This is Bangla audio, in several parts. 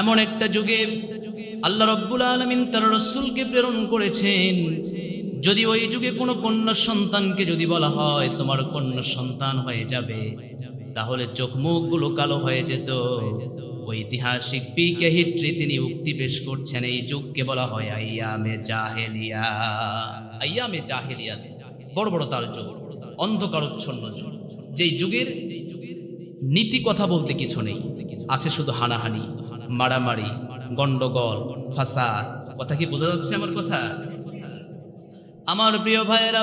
এমন একটা যুগে আল্লাহ রব্বুল আলমিন তার রসুলকে প্রেরণ করেছেন। যদি ওই যুগে কোনো কন্যা সন্তানকে যদি বলা হয়, তোমার কন্যা সন্তান হয়ে যাবে তাহলে চোখ মুখগুলো কালো হয়ে যেত। ঐতিহাসিক পিকে হিট্রি তিনি উক্তি পেশ করছেন, এই যুগকে বলা হয় আইয়ামে জাহেলিয়া। আইয়ামে জাহেলিয়া, বড় বড় তার যুগ, অন্ধকারচ্ছন্ন যুগ। যেই যুগের নীতি কথা বলতে কিছু নেই, আছে শুধু হানাহানি। মারামারি গন্ডগোল ফাসাদ। কথা কি বোঝা যাচ্ছে আমার কথা? আমার প্রিয় ভাইয়েরা,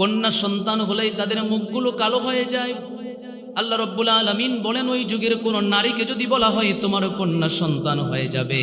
কন্যা সন্তান হলেই তাদের মুখগুলো কালো হয়ে যায়। আল্লাহ রব্বুল আলমিন বলেন, ওই যুগের কোন নারীকে যদি বলা হয় তোমার কন্যা সন্তান হয়ে যাবে।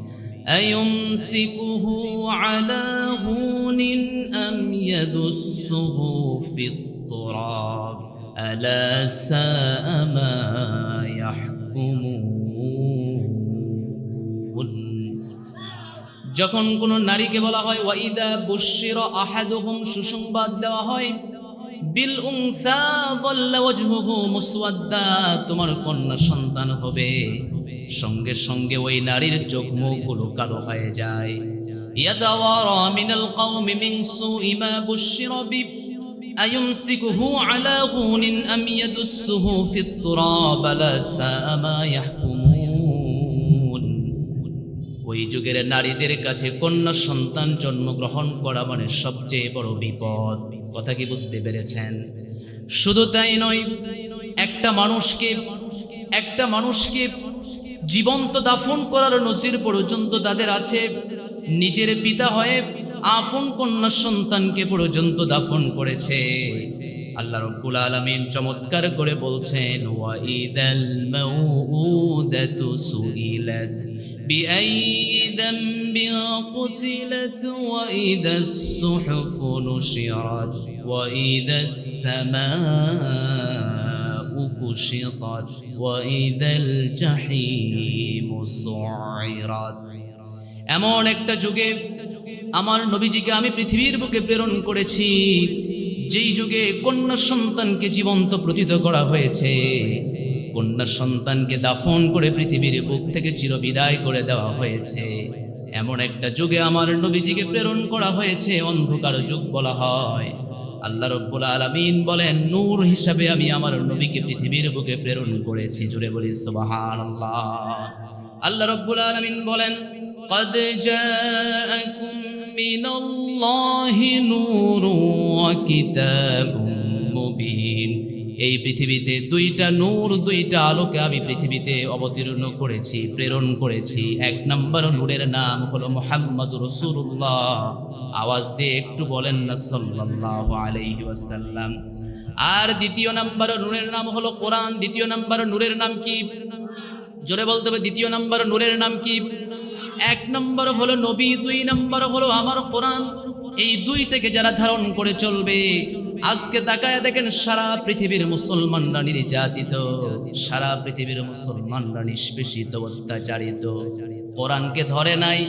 أيمسكه على هون أم يدسه في التراب ألا ساء ما يحكمون যখন কোন নারীকে বলা হয় ওয়াইদা বুশির আহাদুহুম সুসংবাদ দেওয়া হয় তোমার কন্যা সন্তান হবে। সঙ্গে সঙ্গে ওই নারীর চোখ মুখগুলো কালো হয়ে যায়। ওই যুগের নারীদের কাছে কন্যা সন্তান জন্মগ্রহণ করা মানে সবচেয়ে বড় বিপদ। কথা কি বুঝতে পেরেছেন? শুধু তাই নয়, একটা মানুষকে একটা মানুষকে জীবন্ত দাফন করার নজির পর্যন্ত তাদের আছে। নিজের পিতা হয়ে আপন কন্যা সন্তানকে পর্যন্ত দাফন করেছে। আল্লাহ রব্বুল আলামিন চমৎকার করে বলছেন, ওয়াইদাল মাউউদাতু সুইলাত বিআই যামবিন কুতিলাত ওয়াইদাস সুহুফু নুশিরাত, ওয়াইদাস সামাউ কুশিতাত, ওয়াইদাল জাহিমু সুইরাত। এমন একটা যুগে আমার নবীজিকে আমি পৃথিবীর বুকে প্রেরণ করেছি। যেই যুগে কন্যা সন্তানকে জীবন্ত প্রথিত করা হয়েছে কন্যা সন্তানকে দাফন করে পৃথিবীর বুক থেকে চিরবিদায় করে দেওয়া হয়েছে এমন একটা যুগে আমার নবীজিকে প্রেরণ করা হয়েছে অন্ধকার যুগ বলা হয় আল্লাহ রব্বুল আলামিন বলেন নূর হিসাবে আমি আমার নবীকে পৃথিবীর বুকে প্রেরণ করেছি জুড়ে বলি সুবহানাল্লাহ আল্লাহ রব্বুল আলামিন বলেন قد جاءكم من الله نور وكتاب مبين এই পৃথিবীতে দুইটা নূর দুইটা আলোকে আমি পৃথিবীতে অবতীর্ণ করেছি প্রেরণ করেছি এক নম্বর নূরের নাম হলো মোহাম্মদ রসুল্লাহ আওয়াজ দিয়ে একটু বলেন না সাল্লাল্লাহু আলাইহি ওয়াসাল্লাম আর দ্বিতীয় নম্বর নূরের নাম হলো কোরআন দ্বিতীয় নম্বর নূরের নাম কি জোরে বলতে হবে দ্বিতীয় নম্বর নূরের নাম কি এক নম্বর হলো নবী, দুই নম্বর হলো আমার কোরআন। এই দুইটাকে যারা ধারণ করে চলবে, আজকে তাকায় দেখেন সারা পৃথিবীর মুসলমানরা নির্যাতিত, সারা পৃথিবীর মুসলমানরা নিষ্পেষিত, অত্যাচারিত। কোরআনকে ধরে নাই।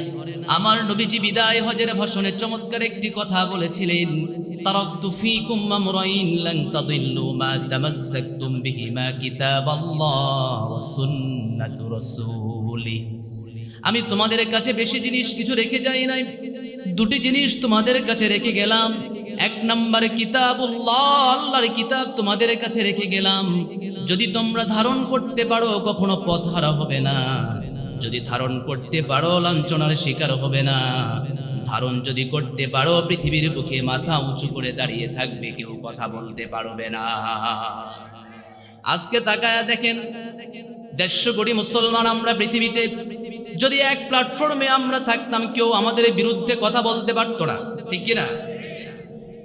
আমার নবীজি বিদায় হজের ভাষণে চমৎকার একটি কথা বলেছিলেন তারাক্তু ফীকুম আমরাইন মা আমি তোমাদের কাছে বেশি জিনিস কিছু রেখে যাই নাই। দুটি জিনিস তোমাদের কাছে রেখে গেলাম। এক নম্বরে কিতাবুল্লাহ আল্লাহর কিতাব তোমাদের কাছে রেখে গেলাম। যদি তোমরা ধারণ করতে পারো, কখনো পথ হারা হবে না। যদি ধারণ করতে পারো, লাঞ্ছনার শিকার হবে না। ধারণ যদি করতে পারো, পৃথিবীর বুকে মাথা উঁচু করে দাঁড়িয়ে থাকবে, কেউ কথা বলতে পারবে না। আজকে তাকায়া দেখেন, দেড়শো কোটি মুসলমান আমরা পৃথিবীতে যদি এক প্ল্যাটফর্মে আমরা থাকতাম, কেউ আমাদের বিরুদ্ধে কথা বলতে পারতো না। ঠিক কিনা?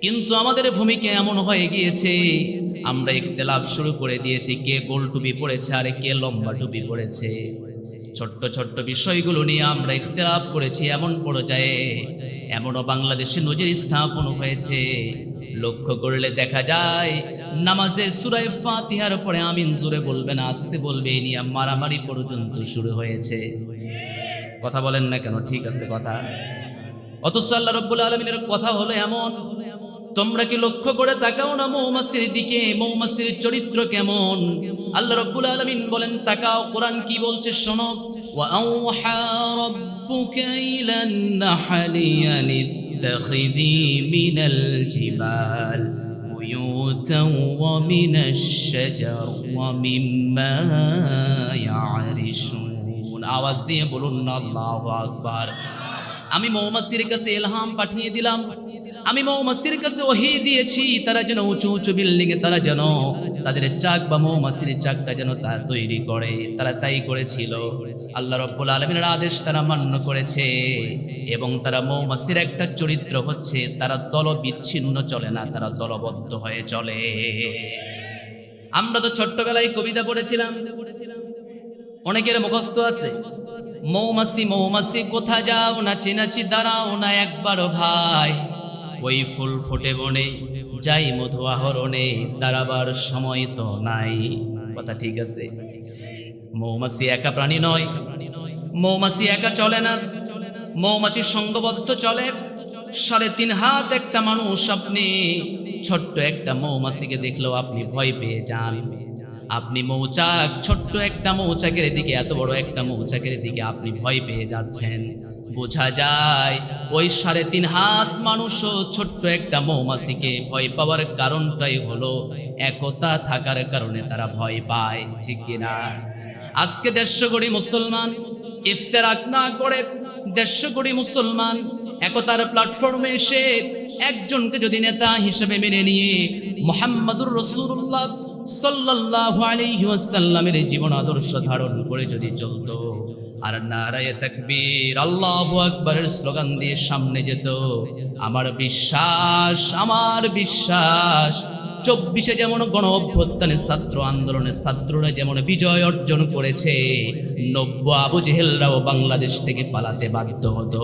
কিন্তু আমাদের ভূমিকা এমন হয়ে গিয়েছে, আমরা ইখতলাফ শুরু করে দিয়েছি, কে গোল টুপি পড়েছে আর কে লম্বা টুপি পড়েছে। ছোট্ট ছোট্ট বিষয়গুলো নিয়ে আমরা ইখতিলাফ করেছি এমন পর্যায়ে, এমনও বাংলাদেশে নজির স্থাপন হয়েছে। লক্ষ্য করলে দেখা যায়, নামাজে সুরায় ফাতিহার পরে আমিন জোরে বলবে না, আসতে বলবে নিয়ে মারামারি পর্যন্ত শুরু হয়েছে। কথা বলেন না কেন ঠিক আছে কথা অথচ আল্লাহ রব্বুল আলমিনের কথা হলো এমন তোমরা কি লক্ষ্য করে তাকাও না মৌমাসির দিকে মৌমাসির চরিত্র কেমন আল্লাহ রব্বুল আলমিন বলেন তাকাও কোরআন কি বলছে শোনো وأوحى ربك إلى النحل أن اتخذي من الجبال بيوتا ومن الشجر ومما يعرشون আওয়াজ দিয়ে বলুন না আকবার। আমি মৌমাসির কাছে এলহাম পাঠিয়ে দিলাম। আমি মৌমাসির কাছে ওহি দিয়েছি, তারা যেন উঁচু উঁচু বিল্ডিং এ, তারা যেন তাদের চাক বা মৌমাসির চাকটা যেন তা তৈরি করে। তারা তাই করেছিল। আল্লাহ রব্বুল আলমিনের আদেশ তারা মান্য করেছে এবং তারা মৌমাসির একটা চরিত্র হচ্ছে, তারা দল বিচ্ছিন্ন চলে না, তারা দলবদ্ধ হয়ে চলে। আমরা তো ছোট্টবেলায় কবিতা পড়েছিলাম। অনেকের মুখস্থ আছে। মৌমাছি মৌমাছি, কোথা যাও, নাচি নাচি, দাঁড়াও না একবার ভাই। ওই ফুল ফুটে বনে, যাই মধু আহরণে, দাঁড়াবার সময় তো নাই। কথা ঠিক আছে? মৌমাছি একা প্রাণী নয়। মৌমাছি একা চলে না। মৌমাছি সঙ্গবদ্ধ চলে। সাড়ে তিন হাত একটা মানুষ আপনি, ছোট্ট একটা মৌমাছিকে দেখলেও আপনি ভয় পেয়ে যান। আপনি মৌচাক, ছোট্ট একটা মৌচাকের দিকে, এত বড় একটা মৌচাকের দিকে আপনি ভয় পেয়ে যাচ্ছেন। বোঝা যায়, ওই সাড়ে তিন হাত মানুষও ছোট্ট একটা মৌমাছিকে ভয় পাওয়ার কারণটাই হলো একতা থাকার কারণে তারা ভয় পায়, ঠিক কিনা আজকে দেড়শো কোটি মুসলমান ইফতেরাক না করে দেড়শো কোটি মুসলমান একতার প্ল্যাটফর্মে এসে একজনকে যদি নেতা হিসেবে মেনে নিয়ে মোহাম্মদুর রসুল্লাহ ওয়াসাল্লামের জীবন আদর্শ ধারণ করে যদি চলতো, আর নারায়ে তাকবীর আল্লাহু আকবারের স্লোগান দিয়ে সামনে যেত, আমার বিশ্বাস আমার বিশ্বাস, চব্বিশে যেমন গণ অভ্যুত্থানের ছাত্র আন্দোলনের ছাত্ররা যেমন বিজয় অর্জন করেছে, নব্য আবু জেহেলরাও বাংলাদেশ থেকে পালাতে বাধ্য হতো।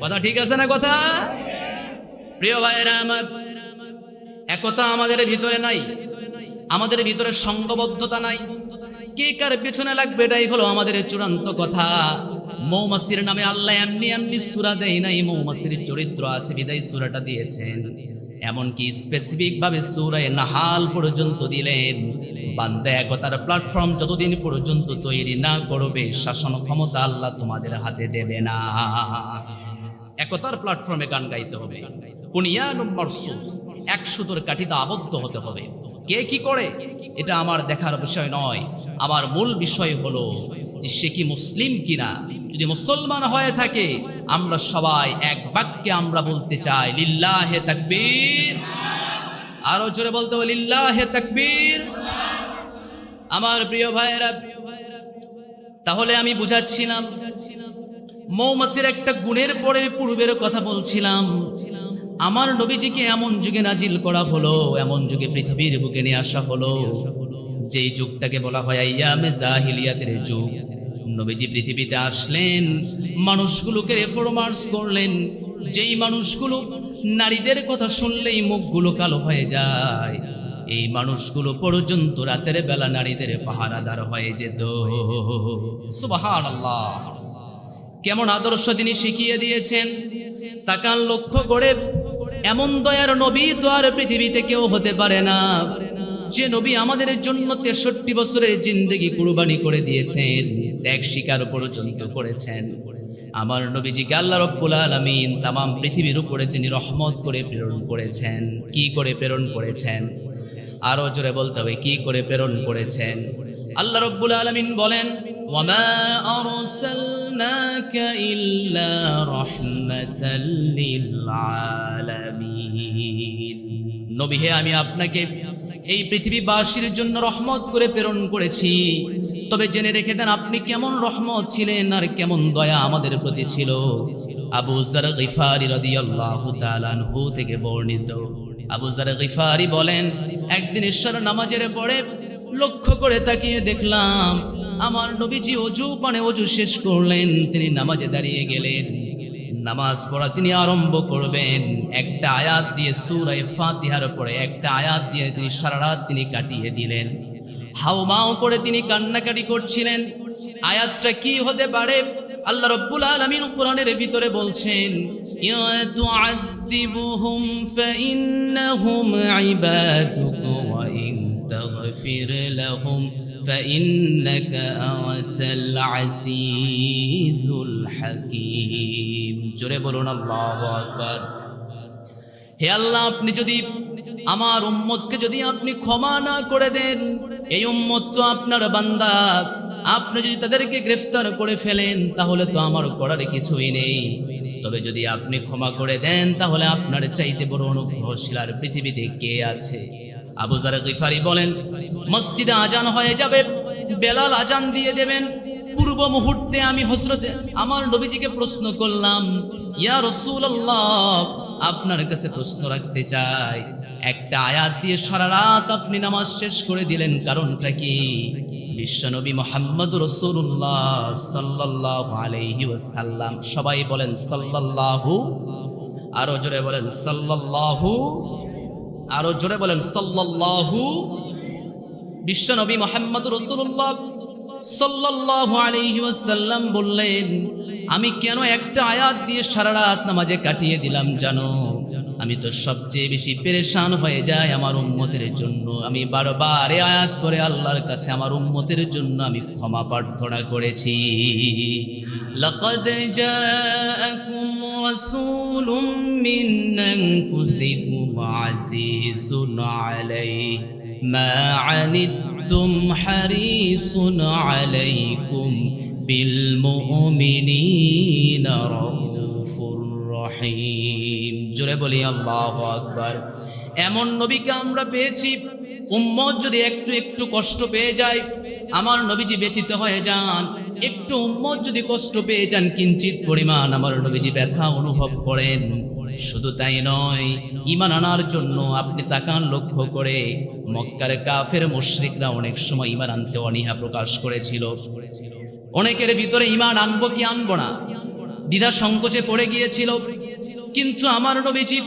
কথা ঠিক আছে না কথা? প্রিয় ভাইয়েরা আমার একতা আমাদের ভিতরে নাই, আমাদের ভিতরে সঙ্গবদ্ধতা নাই। কে কার পেছনে লাগবে এটাই হলো আমাদের চূড়ান্ত কথা। মৌমাসির নামে আল্লাহ এমনি এমনি সুরা দেয় নাই মৌমাসির চরিত্র আছে, বিদায় সুরাটা দিয়েছেন। এমনকি স্পেসিফিক ভাবে সুরায় নাহাল পর্যন্ত দিলেন। বান্দা একতার প্ল্যাটফর্ম যতদিন পর্যন্ত তৈরি না করবে, শাসন ক্ষমতা আল্লাহ তোমাদের হাতে দেবে না। একতার প্ল্যাটফর্মে গান গাইতে হবে। কুনিয়ানুম মারসুস এক সুতোর কাঠিতে আবদ্ধ হতে হবে। কে কি করে? এটা আমার দেখার বিষয় নয়। আমার মূল বিষয় হলো যে সে কি মুসলিম কিনা? যদি মুসলমান হয়ে থাকে, আমরা সবাই এক বাক্যে আমরা বলতে চাই, লিল্লাহে তাকবীর। আরও জোরে বলতে হবে, লিল্লাহে তাকবীর। আমার প্রিয় ভাইয়েরা, তাহলে আমি বুঝাচ্ছিলাম, মৌমাছির একটা গুণের পরের পূর্বের কথা বলছিলাম। আমার নবীজিকে এমন যুগে নাজিল করা হলো, এমন যুগে পৃথিবীর বুকে নিয়ে আসা হলো। যেই যুগটাকে বলা হয় আইয়ামে জাহিলিয়াতের যুগ। নবীজি পৃথিবীতে আসলেন, মানুষগুলোকে রেফরমার্স করলেন। যেই মানুষগুলো নারীদের কথা শুনলেই মুখগুলো কালো হয়ে যায়, এই মানুষগুলো পর্যন্ত রাতের বেলা নারীদের পাহারাদার হয়ে যেত। সুবাহান কেমন আদর্শ তিনি শিখিয়ে দিয়েছেন। তাকান লক্ষ্য করে এমন দয়ার নবী তো আর পৃথিবীতে কেউ হতে পারে না। যে নবী আমাদের জন্য তেষট্টি বছরের জিন্দগি কুরবানি করে দিয়েছেন, ত্যাগ স্বীকার পর্যন্ত করেছেন। আমার নবীজিকে আল্লাহ রব্বুল আলমিন তাম পৃথিবীর উপরে তিনি রহমত করে প্রেরণ করেছেন। কি করে প্রেরণ করেছেন? আরও জোরে বলতে হবে, কি করে প্রেরণ করেছেন? আল্লাহ রব্বুল আলমিন বলেন ওয়ামা أرسلناك إلا رحمة للعالمين নবী হে আমি আপনাকে এই পৃথিবীবাসীর জন্য রহমত করে প্রেরণ করেছি তবে জেনে রেখে দেন আপনি কেমন রহমত ছিলেন আর কেমন দয়া আমাদের প্রতি ছিল আবু জার গিফারি রাদিয়াল্লাহু তাআলা আনহু থেকে বর্ণিত আবু জার গিফারি বলেন একদিন ঈশ্বর নামাজের পরে লক্ষ্য করে তাকিয়ে দেখলাম, আমার নবীজি অজু মানে অজু শেষ করলেন, তিনি নামাজে দাঁড়িয়ে গেলেন। নামাজ পড়া তিনি আরম্ভ করবেন, একটা আয়াত দিয়ে সুরায় ফাতিহার পরে একটা আয়াত দিয়ে তিনি সারা রাত তিনি কাটিয়ে দিলেন। হাউমাও করে তিনি কান্নাকাটি করছিলেন। আয়াতটা কি হতে পারে? আল্লাহ রব্বুল আলামিন কোরআনের ভিতরে বলছেন তুআযিবুহুম ফাইন্নাহুম ইবাদুকা ওয়া ইন তাগফির লাহুম فإنك أنت العزيز الحكيم জোরে বলুন আল্লাহু আকবার হে আল্লাহ আপনি যদি আমার উম্মতকে যদি আপনি ক্ষমা না করে দেন এই উম্মত তো আপনার বান্দা আপনি যদি তাদেরকে গ্রেফতার করে ফেলেন তাহলে তো আমার করার কিছুই নেই তবে যদি আপনি ক্ষমা করে দেন তাহলে আপনার চাইতে বড় অনুগ্রহশীল আর পৃথিবীতে কে আছে আবু জার গিফারি বলেন, মসজিদে আজান হয়ে যাবে, বেলাল আজান দিয়ে দেবেন। পূর্ব মুহূর্তে আমি হজরতে আমার নবীজিকে প্রশ্ন করলাম, ইয়া রসুল্লাহ আপনার কাছে প্রশ্ন রাখতে চাই। একটা আয়াত দিয়ে সারা রাত আপনি নামাজ শেষ করে দিলেন, কারণটা কি? বিশ্বনবী মোহাম্মদ রসুল্লাহ সাল্লাহ আলহি ওসাল্লাম সবাই বলেন, সাল্লাল্লাহু, আরও জোরে বলেন, সাল্লাল্লাহু আরও জোরে বলেন, সাল্লাল্লাহু বিশ্বনবী মোহাম্মদ রসুল্লাহ সাল্লাল্লাহু আলাইহি ওয়াসাল্লাম বললেন, আমি কেন একটা আয়াত দিয়ে সারা রাত নামাজে কাটিয়ে দিলাম জানো? আমি তো সবচেয়ে বেশি পেরেশান হয়ে যাই আমার উম্মতের জন্য। আমি বারবার আয়াত করে আল্লাহর কাছে আমার উম্মতের জন্য আমি ক্ষমা প্রার্থনা করেছি। বিল মুমিনিনা রাউফুর রহিম। জোরে বলি, আল্লাহু আকবার। এমন নবীকে আমরা পেয়েছি, উম্মত যদি একটু একটু কষ্ট পেয়ে যায়, আমার নবীজি ব্যতীত হয়ে যান। একটু উম্মত যদি কষ্ট পেয়ে যান, কিঞ্চিত পরিমাণ আমার নবীজি ব্যথা অনুভব করেন। শুধু তাই নয় ইমান আনার জন্য আপনি তাকান লক্ষ্য করে, মক্কার কাফের মুশরিকরা অনেক সময় ইমান আনতে অনীহা প্রকাশ করেছিল। অনেকের ভিতরে ইমান আনব কি আনব না? দ্বিধা সংকোচে পড়ে গিয়েছিল। কিন্তু আমার নবীজি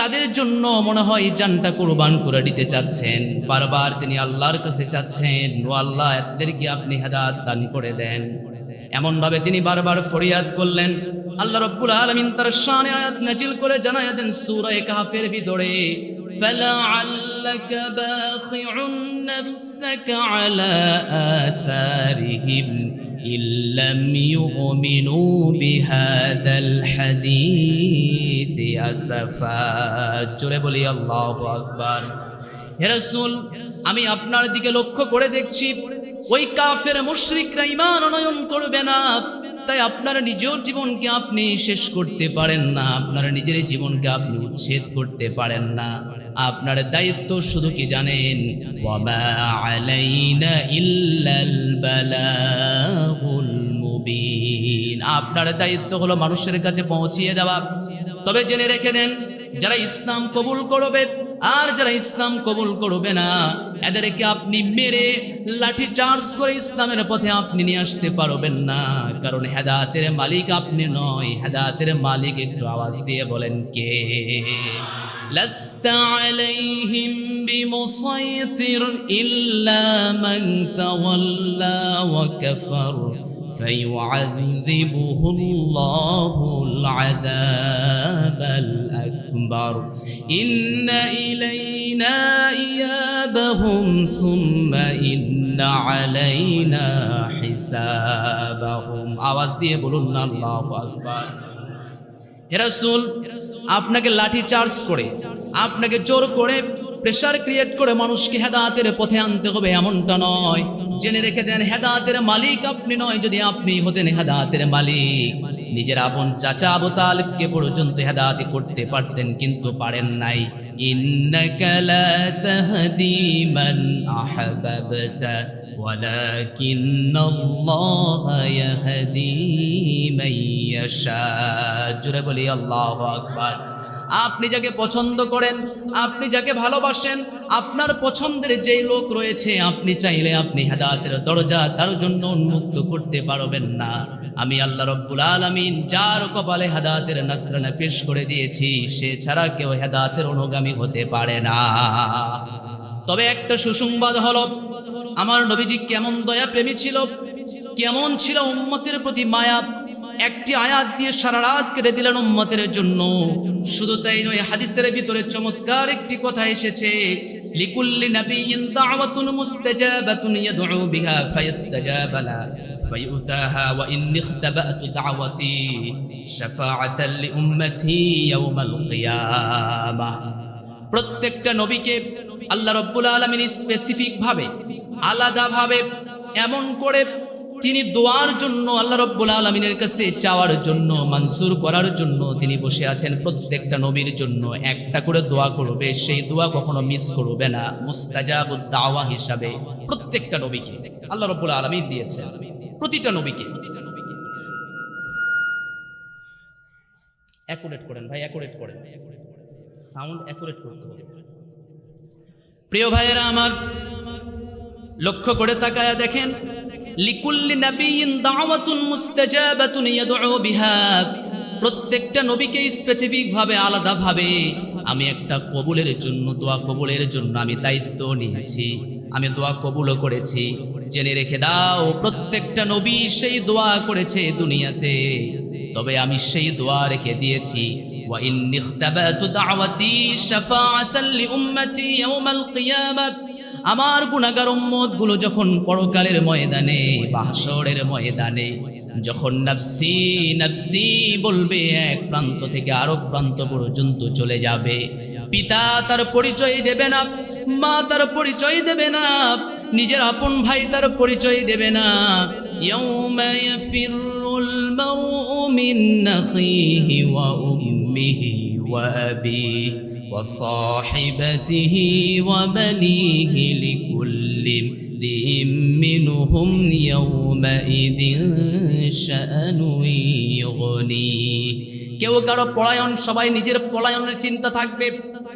তাদের জন্য মনে হয় জানটা কোরবান করে দিতে চাচ্ছেন বারবার তিনি আল্লাহর কাছে চাচ্ছেন ও আল্লাহ এদেরকে আপনি হেদাত দান করে দেন এমন ভাবে তিনি বারবার ফরিয়াদ করলেন আল্লাহ রব্বুল আলামিন তার শানে আয়াত নাজিল করে জানায়া দেন সূরা কাহফের ভিতরে فلعلك باخع نفسك على آثارهم إن لم يؤمنوا بهذا الحديث أسفا জোরে বলি আল্লাহু আকবার হে রাসূল আমি আপনার দিকে লক্ষ্য করে দেখছি ওই কাফের মুশরিকরা ঈমান অনয়ন করবে না তাই আপনার নিজের জীবনকে আপনি শেষ করতে পারেন না আপনার নিজের জীবনকে আপনি উচ্ছেদ করতে পারেন না আপনার দায়িত্ব শুধু কি জানেন আপনার দায়িত্ব হলো মানুষের কাছে পৌঁছিয়ে দেওয়া তবে জেনে রেখে দেন যারা ইসলাম কবুল করবে আর যারা ইসলাম কবুল করবে না এদেরকে আপনি মেরে লাঠি চার্জ করে ইসলামের পথে আপনি নিয়ে আসতে পারবেন না কারণ হেদাতের মালিক আপনি নয় হেদাতের মালিক একটু আওয়াজ দিয়ে বলেন কে لست عليهم بمسيطر إلا من تولى وكفر فيعذبه الله العذاب الأكبر إن إلينا إيابهم ثم إن علينا حسابهم আওয়াজ দিয়ে বলুন না আল্লাহু আকবার হে রাসূল আপনাকে লাঠি চার্জ করে আপনাকে জোর করে প্রেশার ক্রিয়েট করে মানুষকে হেদাতের পথে আনতে হবে এমনটা নয় জেনে রেখে দেন হেদাতের মালিক আপনি নয় যদি আপনি হতেন হেদাতের মালিক নিজের আপন চাচা আবু তালিবকে পর্যন্ত হেদাতি করতে পারতেন কিন্তু পারেন নাই ইন্নাকা লা তাহদি মান আহবাবতা ولكن الله يهدي من يشاء জোরে বলি আল্লাহু আকবার আপনি যাকে পছন্দ করেন, আপনি যাকে ভালোবাসেন, আপনার পছন্দের যেই লোক রয়েছে, আপনি চাইলে আপনি হেদাতের দরজা তার জন্য উন্মুক্ত করতে পারবেন না। আমি আল্লাহ রব্বুল আলমিন যার কপালে হেদাতের নাসরানা পেশ করে দিয়েছি, সে ছাড়া কেউ হেদাতের অনুগামী হতে পারে না। তবে একটা সুসংবাদ হলো, আমার নবীজি কেমন দয়া প্রেমী ছিল, কেমন ছিল উম্মতের প্রতি মায়া একটি আয়াত দিয়ে সারা রাত কেটে দিলেন উম্মতের জন্য। শুধু তাই নয়, হাদিসের ভিতরে চমৎকার একটি কথা এসেছে, লিকুল্লি নাবিয়িন দাওয়াতুন মুস্তাজাবাতুন ইয়াদউ বিহা ফায়াস্তাজাবা লা ফায়ুতাহা ওয়া ইখতাবাতু দাওয়াতি ইয়াওমাল কিয়ামাহ প্রত্যেকটা নবীকে আল্লাহ রব্বুল আলমিন স্পেসিফিক ভাবে আলাদা ভাবে এমন করে তিনি দোয়ার জন্য আল্লাহ রব্বুল আলমিনের কাছে চাওয়ার জন্য, মানসুর করার জন্য তিনি বসে আছেন প্রত্যেকটা নবীর জন্য। একটা করে দোয়া করবে, সেই দোয়া কখনো মিস করবে না। মুস্তাজাব দাওয়া হিসাবে প্রত্যেকটা নবীকে আল্লাহ রব্বুল আলমিন দিয়েছেন। প্রতিটা নবীকে। করেন ভাই করেন। সাউন্ড প্রিয় ভাইয়েরা আমার লক্ষ্য করে তাকায়া দেখেন লিকুল্লি নাবিয়িন দাওয়াতুন মুস্তাজাবাতুন ইয়াদউ বিহা প্রত্যেকটা নবীকে স্পেসিফিক ভাবে আলাদা ভাবে আমি একটা কবুলের জন্য দোয়া কবুলের জন্য আমি দায়িত্ব নিয়েছি আমি দোয়া কবুলও করেছি জেনে রেখে দাও প্রত্যেকটা নবী সেই দোয়া করেছে দুনিয়াতে তবে আমি সেই দোয়া রেখে দিয়েছি وإني اختبأت دعوتي شفاعة لأمتي يوم القيامة আমার গুণাগার উম্মতগুলো যখন পরকালের ময়দানে বাসরের ময়দানে, যখন নাফসি নাফসি বলবে, এক প্রান্ত থেকে আরেক প্রান্ত পর্যন্ত চলে যাবে। পিতা তার পরিচয় দেবে না, মা তার পরিচয় দেবে না, নিজের আপন ভাই তার পরিচয় দেবে না। ইয়াউমা ইয়াফিরুল মারউ মিন وصاحبته وبنيه لكل امرئ منهم يومئذ شأن يغنيه. কেউ কারও পলায়ন, সবাই নিজের পলায়নের চিন্তা থাকবে।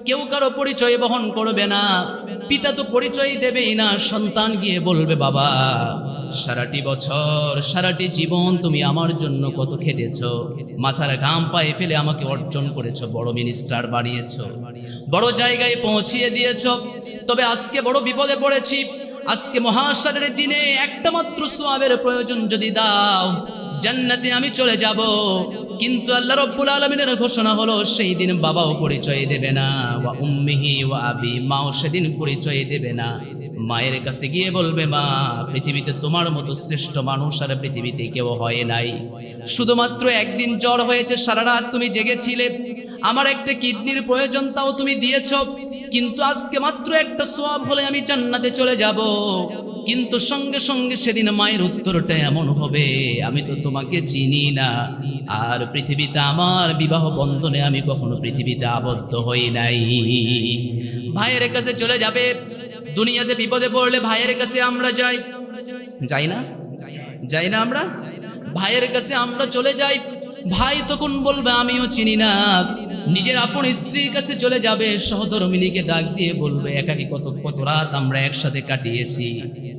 কেউ কারও পরিচয় বহন করবে না। পিতা তো পরিচয় দেবেই না, সন্তান গিয়ে বলবে, বাবা, সারাটি বছর, সারাটি জীবন তুমি আমার জন্য কত খেটেছ। মাথার ঘাম পায়ে ফেলে আমাকে অর্জন করেছ, বড় মিনিস্টার বানিয়েছ। বড় জায়গায় পৌঁছিয়ে দিয়েছ। তবে আজকে বড় বিপদে পড়েছি। আজকে মহাসারের দিনে একটা মাত্র সোয়াবের প্রয়োজন যদি দাও, জান্নাতে আমি চলে যাব। কিন্তু আল্লাহ রব্বুল আলমিনের ঘোষণা হলো, সেই দিন বাবাও পরিচয় দেবে না, ওয়া উম্মিহি ওয়া আবি, মাও সেদিন পরিচয় দেবে না। মায়ের কাছে গিয়ে বলবে, মা, পৃথিবীতে তোমার মতো শ্রেষ্ঠ মানুষ আর পৃথিবীতে কেউ হয় নাই। শুধুমাত্র একদিন জ্বর হয়েছে, সারা রাত তুমি জেগেছিলে। আমার একটা কিডনির প্রয়োজন, তাও তুমি দিয়েছ। কিন্তু আজকে মাত্র একটা সোয়াব হলে আমি জান্নাতে চলে যাব। কিন্তু সঙ্গে সঙ্গে সেদিন মায়ের উত্তরটা এমন হবে, আমি তো তোমাকে চিনি না। আর পৃথিবীতে আমার বিবাহ বন্ধনে আমি কখনো পৃথিবীতে আবদ্ধ হই নাই। ভাইয়ের কাছে চলে যাবে। দুনিয়াতে বিপদে পড়লে ভাইয়ের কাছে আমরা যাই। যাই না? যাই না আমরা? ভাইয়ের কাছে আমরা চলে যাই। ভাই তখন বলবে, আমিও চিনি না। নিজের আপন স্ত্রীর কাছে চলে যাবে সহধর্মিনীকে ডাক দিয়ে বলবে, একাকি কত কত রাত আমরা একসাথে কাটিয়েছি।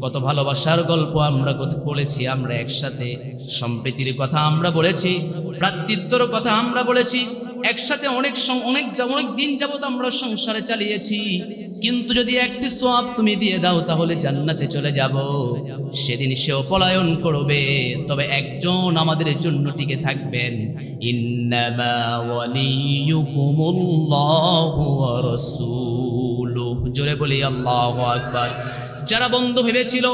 কত ভালোবাসার গল্প আমরা কত বলেছি, আমরা একসাথে। সম্প্রীতির কথা আমরা বলেছি, ভ্রাতৃত্বর কথা আমরা বলেছি একসাথে অনেক অনেক অনেক দিন যাবত আমরা সংসারে চালিয়েছি। কিন্তু যদি একটি সোয়াব তুমি দিয়ে দাও, তাহলে জান্নাতে চলে যাব। সেদিন সেও পলায়ন করবে। তবে একজন আমাদের জন্য টিকে থাকবেন। জোরে বলি, আল্লাহ আকবার। যারা বন্ধু ভেবেছিল,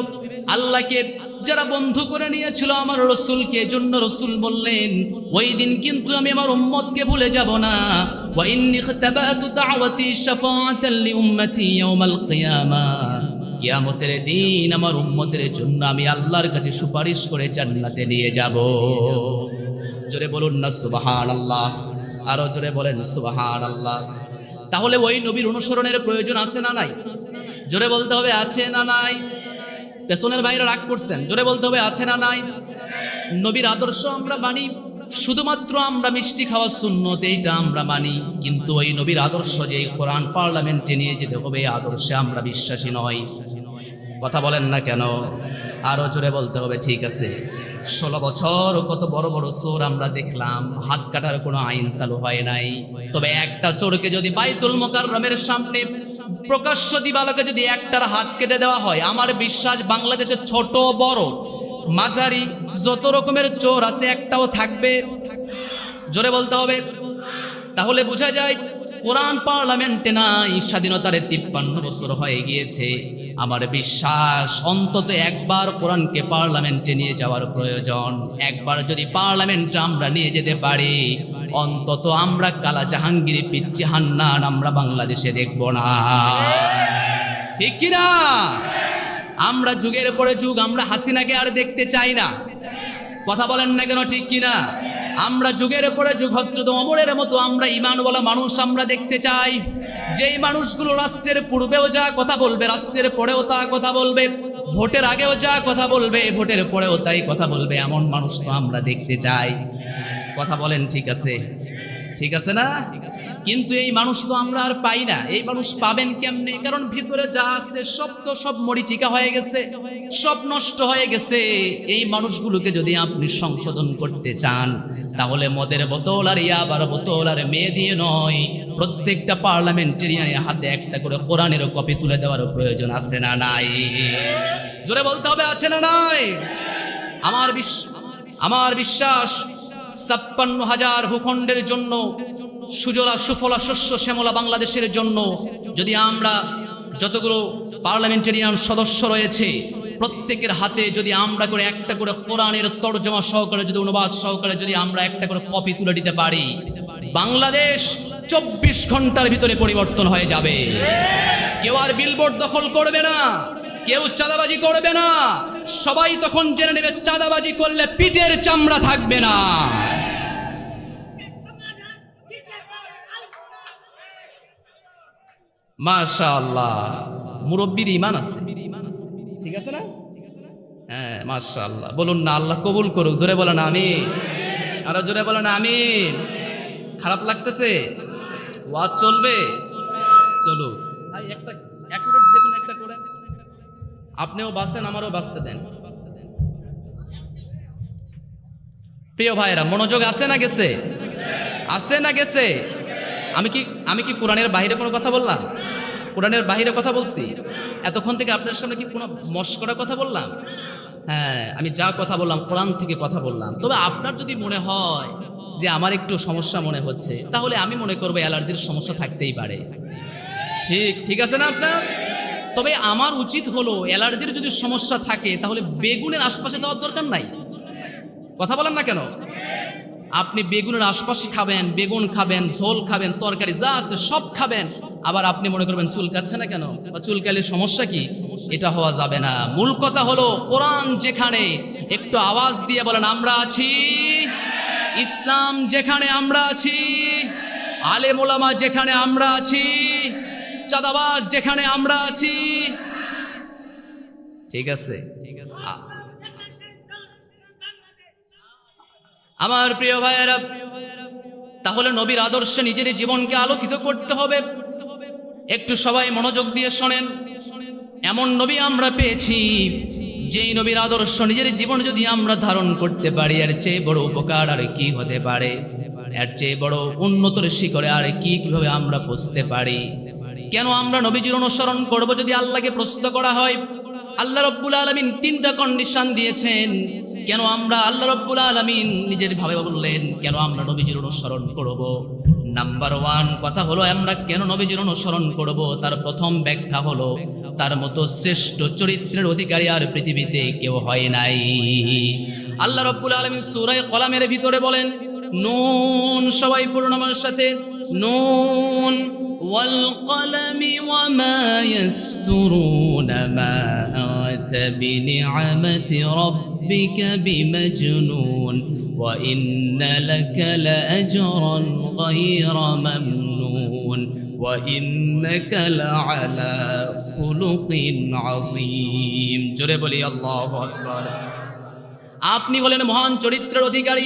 আল্লাহকে যারা বন্ধু করে নিয়েছিল আমার রসুলকে জন্য রসুল বললেন, ওই দিন কিন্তু আমি আমার উম্মতকে ভুলে যাব না। কিয়ামতের দিন আমার উম্মতের জন্য আমি আল্লাহর কাছে সুপারিশ করে জান্নাতে নিয়ে যাব। জোরে বলুন না সুবাহান আল্লাহ আরও জোরে বলেন সুবাহান আল্লাহ তাহলে ওই নবীর অনুসরণের প্রয়োজন আছে না নাই? জোরে বলতে হবে, আছে না নাই? পেছনের ভাইরা রাগ করছেন। জোরে বলতে হবে, আছে না নাই? নবীর আদর্শ আমরা মানি, শুধুমাত্র আমরা মিষ্টি খাওয়া সুন্নত, এইটা আমরা মানি। কিন্তু ওই নবীর আদর্শ যে কোরআন পার্লামেন্টে নিয়ে যেতে হবে আদর্শে আমরা বিশ্বাসী নই। কথা বলেন না কেন? আরও জোরে বলতে হবে, ঠিক আছে? ষোলো বছর কত বড় বড় চোর আমরা দেখলাম, হাত কাটার কোনো আইন চালু হয় নাই। তবে একটা চোরকে যদি বাইতুল মোকার মোকাররমের সামনে প্রকাশ্য দিবালকে যদি একটার হাত কেটে দেওয়া হয়, আমার বিশ্বাস বাংলাদেশের ছোট, বড়, মাঝারি, যত রকমের চোর আছে, একটাও থাকবে। জোরে বলতে হবে। তাহলে বোঝা যায় কোরআন পার্লামেন্টে নাই, স্বাধীনতার তিপ্পান্ন বছর হয়ে গিয়েছে। আমার বিশ্বাস, অন্তত একবার কোরআনকে পার্লামেন্টে নিয়ে যাওয়ার প্রয়োজন। একবার যদি পার্লামেন্টে আমরা নিয়ে যেতে পারি, অন্তত আমরা কালা জাহাঙ্গীর পিচ্ছি হান্নান আমরা বাংলাদেশে দেখব না। ঠিক কিনা? আমরা যুগের পরে যুগ, আমরা হাসিনাকে আর দেখতে চাই না। কথা বলেন না কেন ঠিক কিনা? আমরা যুগের পরে যুগ হস্রত অমরের মতো আমরা ইমানওয়ালা মানুষ আমরা দেখতে চাই। যেই মানুষগুলো রাষ্ট্রের পূর্বেও যা কথা বলবে, রাষ্ট্রের পরেও তা কথা বলবে, ভোটের আগেও যা কথা বলবে, ভোটের পরেও তাই কথা বলবে, এমন মানুষ তো আমরা দেখতে চাই। কথা বলেন, ঠিক আছে? ঠিক আছে না? কিন্তু এই মানুষ তো আমরা আর পাই না। এই মানুষ পাবেন কেমনে? কারণ ভিতরে যা আছে, সব তো সব মরিচিকা হয়ে গেছে, সব নষ্ট হয়ে গেছে। এই মানুষগুলোকে যদি আপনি সংশোধন করতে চান, তাহলে মদের বোতল আর ইয়াবার বোতল আর মেয়ে দিয়ে নয়, প্রত্যেকটা পার্লামেন্টেরিয়ানের হাতে একটা করে কোরআনের কপি তুলে দেওয়ার প্রয়োজন আছে না নাই? জোরে বলতে হবে, আছে না নাই? আমার বিশ্বাস আমার বিশ্বাস ছাপ্পান্ন হাজার ভূখণ্ডের জন্য সুজলা, সুফলা, শস্য শ্যামলা বাংলাদেশের জন্য যদি আমরা যতগুলো পার্লামেন্টারিয়ান সদস্য রয়েছে, প্রত্যেকের হাতে যদি আমরা করে একটা করে কোরআনের তর্জমা সহকারে যদি, অনুবাদ সহকারে যদি আমরা একটা করে কপি তুলে দিতে পারি, বাংলাদেশ চব্বিশ ঘণ্টার ভিতরে পরিবর্তন হয়ে যাবে। কেউ আর বিলবোর্ড দখল করবে না, কেউ চাঁদাবাজি করবে না, সবাই তখন জেনে নেবে চাঁদাবাজি করলে পিঠের চামড়া থাকবে না। মাশাআল্লাহ। মুরব্বীর ইমান আছে। ঠিক আছে না? হ্যাঁ মাশাআল্লাহ। বলুন না, আল্লাহ কবুল করুক। জোরে বলেন আমি আরও জোরে বলেন আমি খারাপ লাগতেছে? ওয়াজ চলবে? চলো ভাই, একটা অ্যাকুরেট আপনিও বাঁচেন, আমারও বাঁচতে দেন। প্রিয় ভাইরা মনোযোগ আছে না গেছে? আছে না গেছে? আমি কি আমি কি কোরআনের বাইরে কোনো কথা বললাম? কোরআনের বাইরে কথা বলছি? এতক্ষণ থেকে আপনার সামনে কি কোনো মস্করা কথা বললাম? হ্যাঁ আমি যা কথা বললাম, কোরআন থেকে কথা বললাম। তবে আপনার যদি মনে হয় যে আমার একটু সমস্যা মনে হচ্ছে, তাহলে আমি মনে করব অ্যালার্জির সমস্যা থাকতেই পারে। ঠিক ঠিক আছে না আপনার? তবে আমার উচিত হলো অ্যালার্জির যদি সমস্যা থাকে, তাহলে বেগুনের আশপাশে দেওয়ার দরকার নাই? কথা বলেন না কেন? আপনি বেগুনের আশপাশে খাবেন, বেগুন খাবেন, ঝোল খাবেন, তরকারি যা আছে সব খাবেন। আবার আপনি মনে করবেন চুলকাচ্ছে না কেন? বা চুলকালে সমস্যা কি? এটা হওয়া যাবে না। মূল কথা হলো কোরআন যেখানে একটু আওয়াজ দিয়ে বলেন, আমরা আছি। ইসলাম যেখানে আমরা আছি। আলেম ওলামা যেখানে আমরা আছি। চাঁদাবাজ যেখানে আমরা আছি। ঠিক আছে? আমার প্রিয় ভাইয়েরা, তাহলে নবীর আদর্শে নিজের জীবনকে আলোকিত করতে হবে। একটু সবাই মনোযোগ দিয়ে শোনেন। এমন নবী আমরা পেয়েছি, যেই নবীর আদর্শ নিজের জীবন যদি আমরা ধারণ করতে পারি আর চেয়ে বড় উপকার আর কি হতে পারে? এর চেয়ে বড় উন্নতর শিখরে আর কি কীভাবে আমরা বুঝতে পারি? কেন আমরা নবীজির অনুসরণ করব যদি আল্লাহকে প্রশ্ন করা হয়? আল্লাহ রব্বুল আলমিন তিনটা কন্ডিশন দিয়েছেন। কেন আমরা আল্লাহ রব্বুল আলমিন নিজের ভাবে বললেন, কেন আমরা নবীজির অনুসরণ করব? নাম্বার ওয়ান কথা হলো, আমরা কেন নবীজির অনুসরণ করব? তার প্রথম ব্যাখ্যা হলো, তার মতো শ্রেষ্ঠ চরিত্রের অধিকারী আর পৃথিবীতে কেউ হয় নাই। আল্লাহ রব্বুল আলমিন সুরায় কলামের ভিতরে বলেন, নুন সবাই পূর্ণমার সাথে নুন والقلم وما يسترون ما أنت بنعمة ربك بمجنون وإن لك لأجرا غير ممنون وإنك لعلى خلق عظيم جرب لي الله أكبر আপনি হলেন মহান চরিত্রের অধিকারী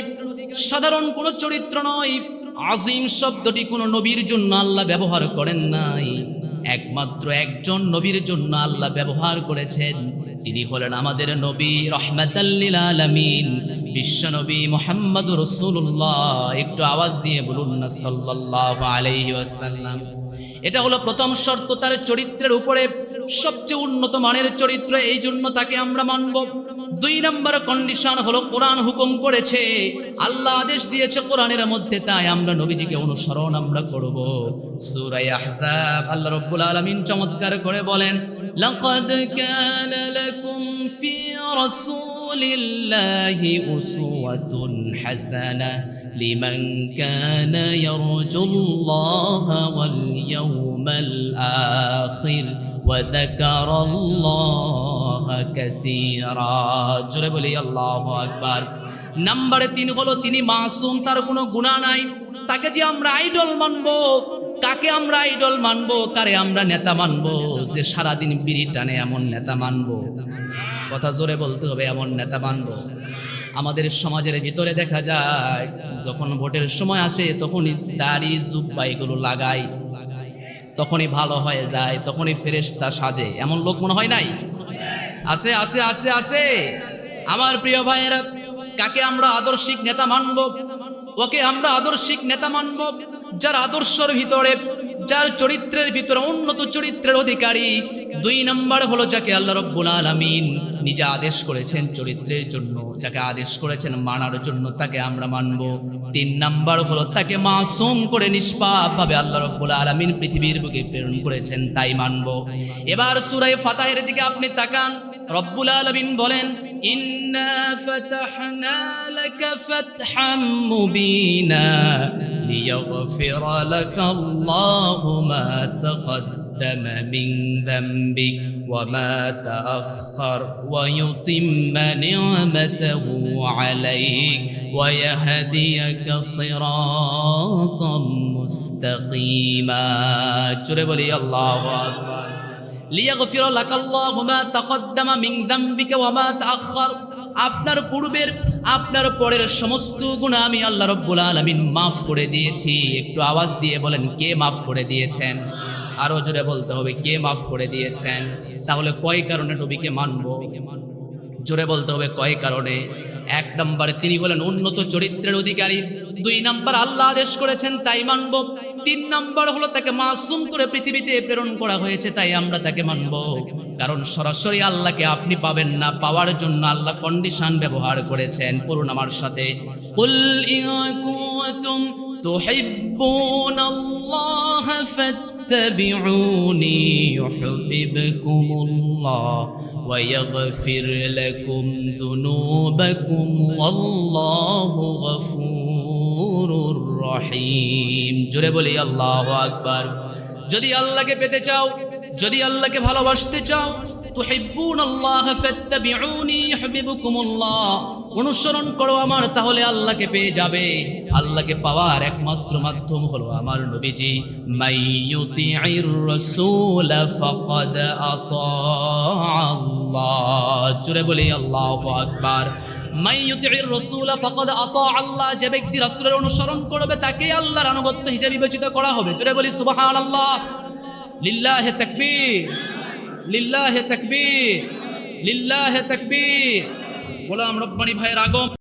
সাধারণ কোনো চরিত্র নয় আজিম শব্দটি কোনো নবীর জন্য আল্লাহ ব্যবহার করেন নাই। একমাত্র একজন নবীর জন্য আল্লাহ ব্যবহার করেছেন। তিনি হলেন আমাদের নবী রহমাতাল্লিল আলামিন। বিশ্ব নবী মোহাম্মদ রসুল্লাহ একটু আওয়াজ দিয়ে বলুন না, সাল্লাল্লাহু আলাইহি ওয়াসাল্লাম। এটা হলো প্রথম শর্ত, তার চরিত্রের উপরে সবচেয়ে উন্নত মানের চরিত্র, এই জন্য তাকে আমরা মানব। দুই নম্বর কন্ডিশন হলো কোরআন হুকুম করেছে। আল্লাহ আদেশ দিয়েছে কোরআনের মধ্যে, তাই আমরা নবীজিকে অনুসরণ আমরা করব। সূরা আহজাব, আল্লাহ রাব্বুল আলামিন চমৎকার করে বলেন, লাকাদ কানা লাকুম ফি রাসূলিল্লাহি উসওয়াতুন হাসানাহ লিমান কানা ইয়ারজুল্লাহা ওয়াল ইয়াউমাল আখির ওয়া যাকারাল্লাহ জোরে বলি, আল্লাহু আকবার। নাম্বার তিন হলো, তিনি মাসুম, তার কোনো গুণা নাই। তাকে যে আমরা আইডল মানবো, কাকে আমরা আইডল মানবো, কারে আমরা নেতা মানবো, যে সারাদিন বিড়ি টানে, এমন নেতা মানবো। কথা জোরে বলতে হবে, এমন নেতা মানবো। আমাদের সমাজের ভিতরে দেখা যায়, যখন ভোটের সময় আসে, তখনই দাড়ি, জুব্বা এগুলো লাগায়। তখনই ভালো হয়ে যায়, তখনই ফেরেস্তা সাজে। এমন লোক মনে হয় নাই? আছে আছে আছে আছে। আমার প্রিয় ভাইয়েরা, কাকে আমরা আদর্শিক নেতা মানব? ওকে আমরা আদর্শিক নেতা মানব? যার আদর্শের ভিতরে, যার চরিত্রের ভিতরে উন্নত চরিত্রের অধিকারী দুই নম্বর হলো যাকে আল্লাহ রব্বুল আলামিন নিজে আদেশ করেছেন চরিত্রের জন্য, যাকে আদেশ করেছেন মানার জন্য, তাকে আমরা মানব। তিন নাম্বার হলো তাকে মাসুম করে নিষ্পাপ ভাবে আল্লাহ রব্বুল আলামিন পৃথিবীর বুকে প্রেরণ করেছেন, তাই মানব। এবার সূরা ফাতাহের দিকে আপনি তাকান, রব্বুল আলামিন বলেন, ইন্না ফাতাহনা লাকা ফাতহাম মুবিনা লিয়াগফিরা লাকা আল্লাহু মা তাকাদ্দাম। تقدم من ذنبك وما تأخر ويتم نعمته عليك ويهديك صراطا مستقيما جرب لي الله أكبر লিয়াগফির লাকাল্লাহু মা তাকদ্দামা মিন যামবিকা ওয়া মা তাআখার আপনার পূর্বের আপনার পরের সমস্ত গুনাহ আমি আল্লাহ রাব্বুল আলামিন মাফ করে দিয়েছি একটু আওয়াজ দিয়ে বলেন কে মাফ করে দিয়েছেন আরও জোরে বলতে হবে, কে মাফ করে দিয়েছেন? তাহলে কয় কারণে নবীকে মানব? জোরে বলতে হবে কয় কারণে? এক নম্বরে, তিনি হলেন উন্নত চরিত্রের অধিকারী। দুই নম্বর, আল্লাহ আদেশ করেছেন, তাই মানব। তিন নম্বর হলো তাকে মাসুম করে পৃথিবীতে প্রেরণ করা হয়েছে, তাই আমরা তাকে মানব। কারণ সরাসরি আল্লাহকে আপনি পাবেন না, পাওয়ার জন্য আল্লাহ কন্ডিশন ব্যবহার করেছেন। পড়ুন আমার সাথে। ইন কুনতুম তুহিব্বুন আল্লাহ فاتبعوني يحببكم الله ويغفر لكم ذنوبكم والله غفور رحيم জোরে বলি আল্লাহু আকবার যদি আল্লাহকে পেতে চাও যদি আল্লাহকে ভালোবাসতে চাও তুহিব্বুন আল্লাহ ফাত্তাবিউনি ইউহিব্বুকুমুল্লাহ অনুসরণ করো আমার, তাহলে আল্লাহকে পেয়ে যাবে। আল্লাহকে পাওয়ার একমাত্র মাধ্যম হলো আমার নবীজি। মাইয়ুতি'ইর রাসূল ফাকাদ আতা আল্লাহ। জোরে বলি, আল্লাহু আকবার। আল্লাহ। যে ব্যক্তি রাসূলের অনুসরণ করবে, তাকে আল্লাহর আনুগত্য হিসেবে বিবেচিত করা হবে। জোরে বলি, সুবহানাল্লাহ। লিল্লাহি তাকবীর। লিল্লাহি তাকবীর। লিল্লাহি তাকবীর। গোলাম রব্বানি ভাইয়ের আগম